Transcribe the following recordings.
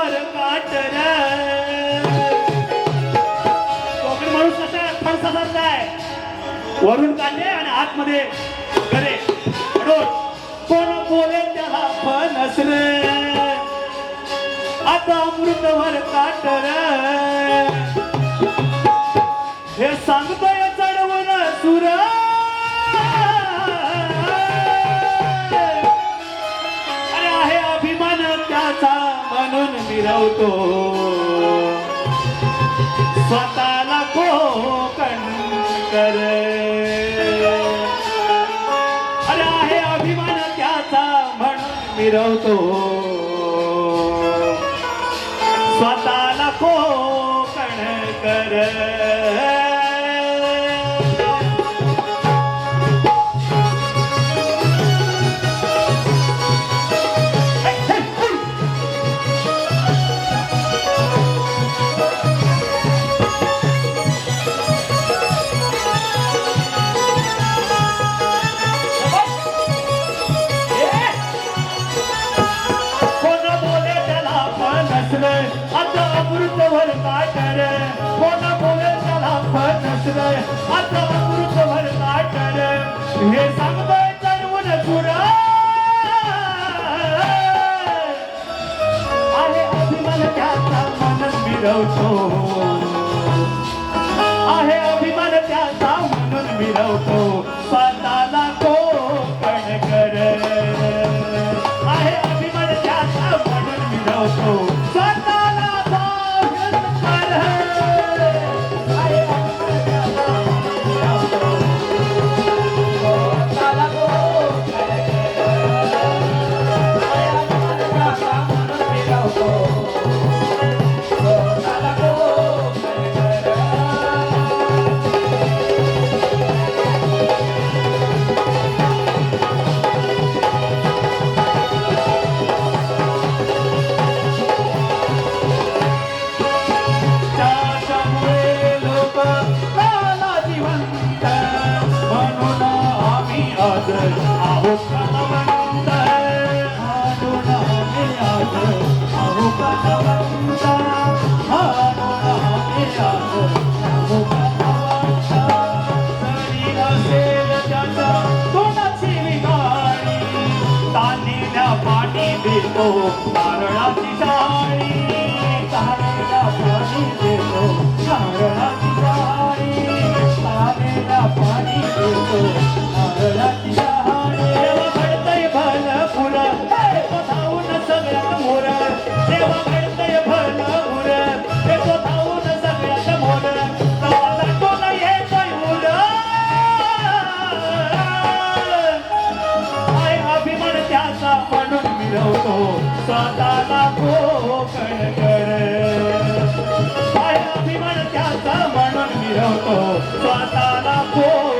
वर काटर कोकण माणूस कसा माणसा सारखा आहे वरून काढले आणि आतमध्ये घरे म्हणून कोण बोले त्याला फणस रे आता अमृत वर काटर हे सांगतोय फिरवतो स्वतःला कोकण कर. अरे आहे अभिमान त्याचा म्हण फिरवतो स्वतःला कोकण कर. वाचलं आता अमृत भरला टल आहे अभिमान त्याचा म्हणून मिरवतो. Oh, Oh. ठेवतो. स्वतःला पोकळ कर. काय अभिमान त्याचा म्हणून मिळवतो स्वतःला पोकळ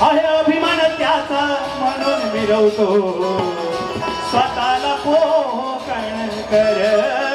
अरे अभिमान त्याचा म्हणून मिरवतो स्वतःला पोकण कर